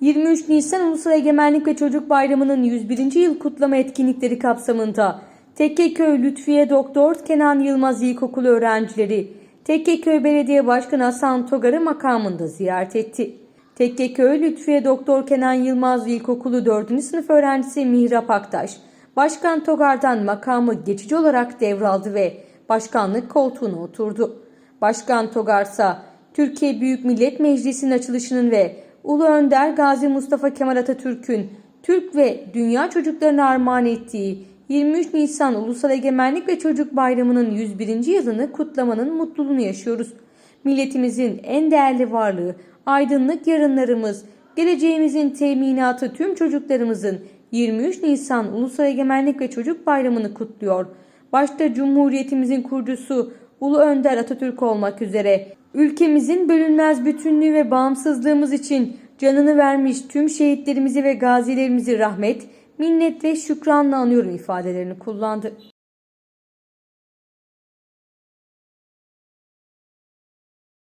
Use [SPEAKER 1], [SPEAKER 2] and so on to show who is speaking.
[SPEAKER 1] 23 Nisan Ulusal Egemenlik ve Çocuk Bayramı'nın 101. yıl kutlama etkinlikleri kapsamında Tekkeköy Lütfiye Doktor Kenan Yılmaz İlkokulu öğrencileri Tekkeköy Belediye Başkanı Hasan Togar'ı makamında ziyaret etti. Tekkeköy Lütfiye Doktor Kenan Yılmaz İlkokulu 4. sınıf öğrencisi Mihrap Aktaş, Başkan Togar'dan makamı geçici olarak devraldı ve başkanlık koltuğuna oturdu. Başkan Togarsa Türkiye Büyük Millet Meclisi'nin açılışının ve Ulu Önder Gazi Mustafa Kemal Atatürk'ün Türk ve dünya çocuklarına armağan ettiği 23 Nisan Ulusal Egemenlik ve Çocuk Bayramı'nın 101. yılını kutlamanın mutluluğunu yaşıyoruz. Milletimizin en değerli varlığı, aydınlık yarınlarımız, geleceğimizin teminatı tüm çocuklarımızın 23 Nisan Ulusal Egemenlik ve Çocuk Bayramı'nı kutluyor. Başta Cumhuriyetimizin kurucusu Ulu Önder Atatürk olmak üzere ülkemizin bölünmez bütünlüğü ve bağımsızlığımız için canını vermiş tüm şehitlerimizi ve gazilerimizi rahmet, minnet ve şükranla anıyorum ifadelerini kullandı.